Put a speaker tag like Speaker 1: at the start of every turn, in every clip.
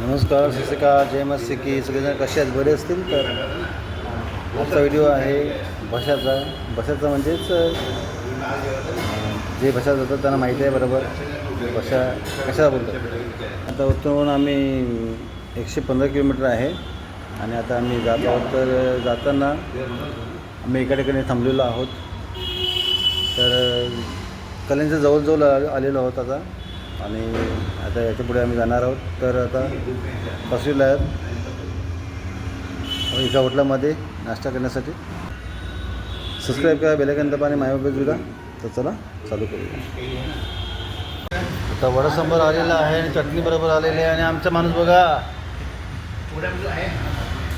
Speaker 1: नमस्कार शिक्षिका जय मस्ती की सगळेजण कसे आहेत? बरे असतील? तर आजचा व्हिडिओ आहे भशाचा भशाचा म्हणजेच जे भशा जातात त्यांना माहिती आहे बरोबर. भशा कशा बोलतात? आता उतरून आम्ही एकशे पंधरा किलोमीटर आहे आणि आता आम्ही जात आहोत. तर जाताना आम्ही एका ठिकाणी थांबलेलो आहोत. तर कल्याणच्या जवळजवळ आ- आलेलो आहोत आता. आणि आता याच्यापुढे आम्ही जाणार आहोत. तर आता बसलेलो आहेत. एका हॉटेलामध्ये नाश्ता करण्यासाठी. सबस्क्राईब करा बेलायकन दबा आणि मायबाबा जुदा तर चला चालू करूया. आता वडासंबर आलेला आहे आणि चटणी बरोबर आलेली आहे आणि आमचा माणूस बघा.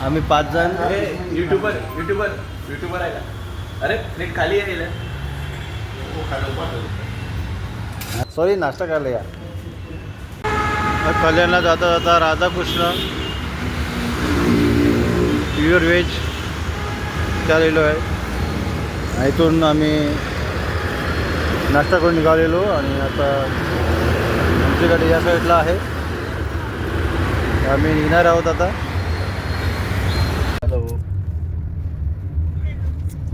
Speaker 1: आम्ही पाच जण.
Speaker 2: युट्यूबर युट्यूबर युट्यूबर आहे का? अरे खाली आहे.
Speaker 1: सॉरी नाश्ता करायला या कल्याणला जाता जाता राधाकृष्ण प्युअर व्हेज आलेलो आहे. इथून आम्ही नाश्ता करून निघालेलो आणि आता आमची गाडी या साईडला आहे. आम्ही निघणार आहोत आता. हॅलो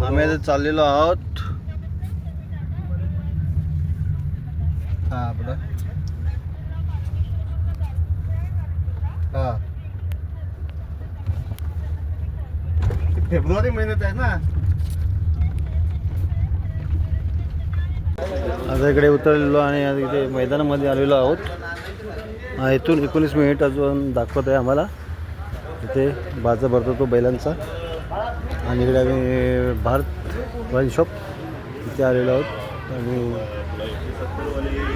Speaker 1: आम्ही आता चाललेलो आहोत. हां आपलं. हां.
Speaker 2: फेब्रुवारी महिन्यात आहे ना?
Speaker 1: आता इकडे उतरलेलो आणि इथे मैदानामध्ये आलेलो आहोत. इथून एकोणीस मिनिट अजून दाखवत आहे आम्हाला. इथे बाजा भरतो तो बैलांचा. आणि इकडे आम्ही भारत वाईन शॉप इथे आलेलो आहोत. आणि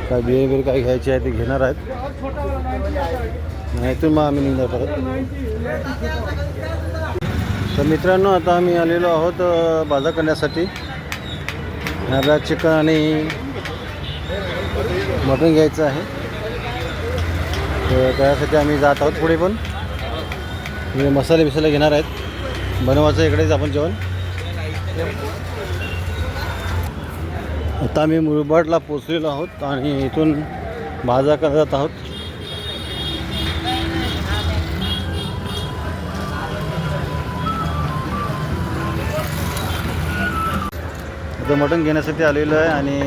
Speaker 1: काय बियर वगैरे काय घ्यायचे आहे ते घेणार आहेत. नाहीतून मग आम्ही निघणार परत. तर मित्रांनो आता आम्ही आलेलो आहोत बाजार करण्यासाठी. आपल्याला चिकन आणि मटण घ्यायचं आहे. तर त्यासाठी आम्ही जात आहोत पुढे पण. मसाले बिसाले घेणार आहेत. बनवायचं इकडेच आपण जेवण. आता आम्ही मुरबाडला पोचलेलो आहोत आणि इथून बाजा करत आहोत. आता मटण घेण्यासाठी आलेलो आहे आणि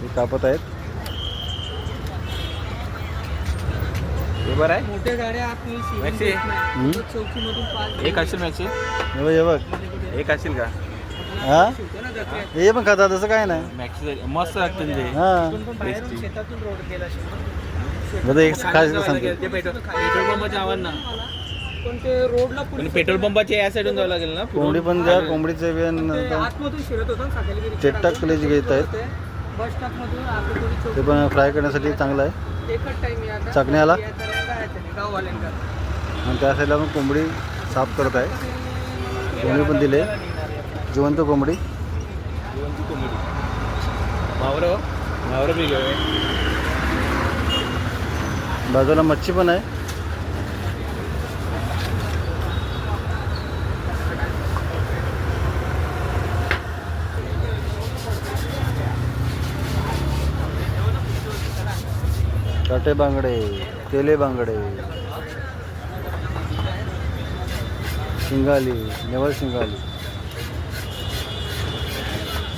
Speaker 1: हे कापत आहेत.
Speaker 2: आहे.
Speaker 3: मोठ्या गाड्या
Speaker 2: मॅक्सी. एक असेल मॅक्सी? एक असेल का?
Speaker 1: हा. हे पण खातात तसं काय नाही.
Speaker 2: मॅक्सी मस्त लागतं ते.
Speaker 1: हां.
Speaker 3: आपण पण बाहेरून शेतातून रोड गेला
Speaker 1: बरं एक खायचं सांगतो.
Speaker 2: ते पेट्रोल पेट्रोल पंपाच्या आवाज ना
Speaker 3: पण ते रोडला पुढे
Speaker 2: पण पेट्रोल पंपाच्या या साईडून जावं लागेल ना
Speaker 1: कोंबडी पण द्या कोंबडीचं
Speaker 3: ते आतमधून शिरत होता
Speaker 1: टकलेच घेत आहेत
Speaker 3: बस स्टॉप मधून आपली थोडी
Speaker 1: ते पण फ्राय करण्यासाठी चांगलं आहे.
Speaker 3: एकच टाइम आहे
Speaker 1: चकण्याला?
Speaker 3: गाववाल्यांका
Speaker 1: आणि त्या साईडला पण कोंबडी साफ करत आहे. कोंबडी पण दिले जिवंत कोंबडी
Speaker 2: मावर मावर बी घेऊया
Speaker 1: बाजूला मच्छी पण आहे काटे बांगडे तेले बांगडे शिंगाली नेवळ शिंगाली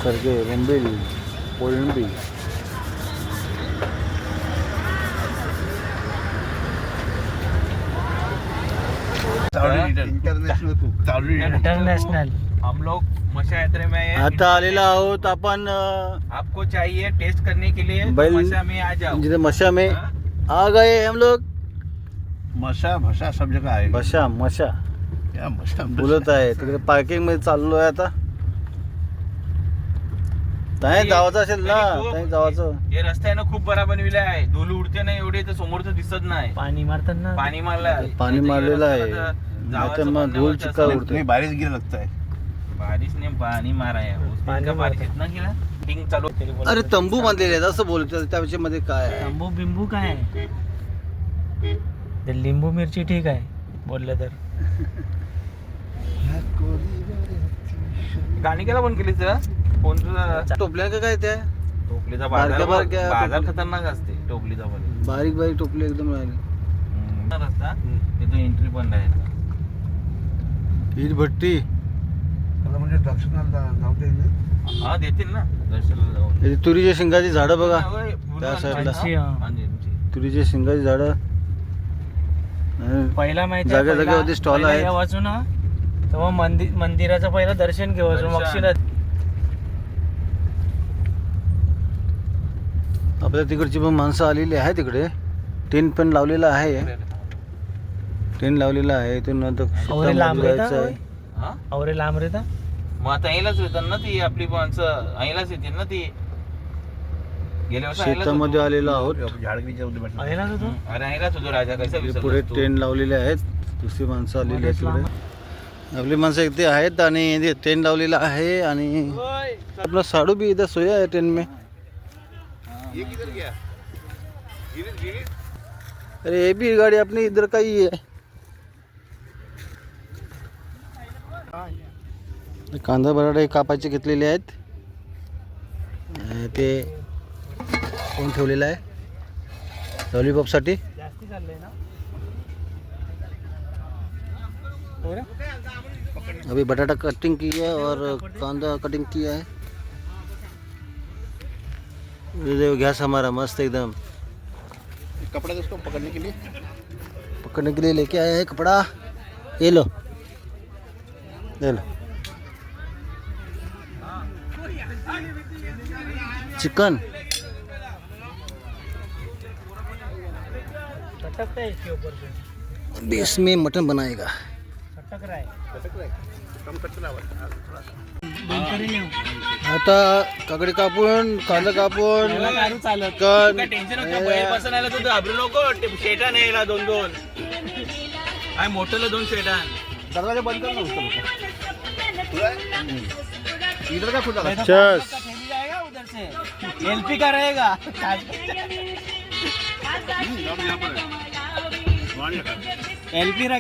Speaker 1: सरगे बोंबील कोळंबी
Speaker 3: इंटरनॅशनल
Speaker 2: हम लोग मशा यात्रे में आए हैं।
Speaker 1: आता आलेलो आहोत आपण
Speaker 2: आपको चाहिए टेस्ट करने के लिए
Speaker 1: बैल-
Speaker 2: मशा में आ जाओ.
Speaker 1: जिथे मशा में? आ गए हम लोग.
Speaker 4: मशा भशा सब जगह आएगा.
Speaker 1: मशा मशा.
Speaker 4: क्या मशा
Speaker 1: बोलत आहे तिकडे पार्किंगमध्ये चाललो आहे आता. नाही जावाचं असेल ना
Speaker 2: आणि खूप-
Speaker 1: नाही जावाचं.
Speaker 2: हे रस्ता आहे ना खूप बरा बनविला आहे. धुळी उडते नाही एवढे तर समोरचं दिसत नाही.
Speaker 3: पाणी मारतात ना.
Speaker 2: पाणी मारलं
Speaker 1: पाणी मारलेलं आहे.
Speaker 2: जावाचं
Speaker 1: नाहीतर मग
Speaker 2: बंद
Speaker 1: धूळ
Speaker 2: होतं
Speaker 1: चिक्का
Speaker 2: असं.
Speaker 1: उडतो.
Speaker 4: तुम्ही बारिश गिर लगता है
Speaker 2: बारिश ने पाणी है
Speaker 3: पाणी
Speaker 2: बारिश
Speaker 3: मारतं.
Speaker 2: चालू
Speaker 1: अरे तंबू बांधलेले आहेत. असं बोलत त्या मध्ये काय आहे?
Speaker 3: लिंबू बिंबू काय? आहे? ते लिंबू मिरची ठीक आहे बोललं तर.
Speaker 2: गाणी केला पण केली तर फोनचं
Speaker 1: टोपल्या का काय त्या
Speaker 2: टोपलीचा
Speaker 1: बारक्या-
Speaker 2: बाजार
Speaker 1: बारक्या-
Speaker 2: बाजार खतरनाक असते टोपलीचा पण.
Speaker 1: बारीक बारीक टोपले एकदम राहिले.
Speaker 2: रस्ता तिथं एंट्री पण नाही
Speaker 1: ईद भट्टी.
Speaker 4: म्हणजे दक्षिणाला जाऊ दे
Speaker 2: हा देतील ना. दर्शनाला जाऊन.
Speaker 1: तुरीच्या शिंगाची झाडं बघा.
Speaker 2: होय, पूर्ण
Speaker 1: त्या साईडला.
Speaker 3: हा.
Speaker 2: आणि.
Speaker 1: तुरीच्या शिंगाची झाडं. आणि
Speaker 3: पहिला माहिती
Speaker 1: जागे जागेवरती stall आहेत.
Speaker 3: वाचू ना तेव्हा मंदिर मंदिराचं पहिलं दर्शन घेऊ
Speaker 2: दर्शन.
Speaker 3: शिरत
Speaker 1: आपल्या तिकडची पण माणसं आलेली आहे तिकडे टेंट पण लावलेला आहे. टेन लावलेला आहे.
Speaker 3: तिथून लांब
Speaker 1: रेता आहे.
Speaker 3: लांब
Speaker 2: मग आता ना ती आपली माणसं. ऐलाच येतील ना ती.
Speaker 1: शेतामध्ये आलेलो आहोत. पुढे टेन लावलेले आहेत. दुसरी माणसं आलेली आहेत तिकडे आपली माणसं इथे आहेत आणि टेन टेंट लावलेला आहे आणि आपला साडू बी इथं सोया आहे टेन में. अरे ये भी गाड़ी अपनी इधर का ही है। कांदा बटाटे कापायचे घेतलेले आहेत. ते कोण ठेवलेलं आहे? लॉलीपॉपसाठी? अभी बटाटा कटिंग की है और कांदा कटिंग किया है. देखो गैस हमारा मस्त एकदम।
Speaker 4: कपड़ा उसको पकड़ने के लिए।
Speaker 1: पकड़ने के लिए लेके आए हैं कपड़ा। ये लो। ले लो। चिकन।
Speaker 3: इसके ऊपर
Speaker 1: इसमें मटन बनाएगा।
Speaker 3: है.
Speaker 1: आता काकडी कापून कांदा कापून
Speaker 2: काय टेन्शन आला तू घाबरू नको. दोन दोन. काय मोठं दोन शेटा
Speaker 4: दरवाजा बंद कर इधर का खुला? था
Speaker 1: चस
Speaker 3: उधर से. एलपी का रहेगा। एलपी रख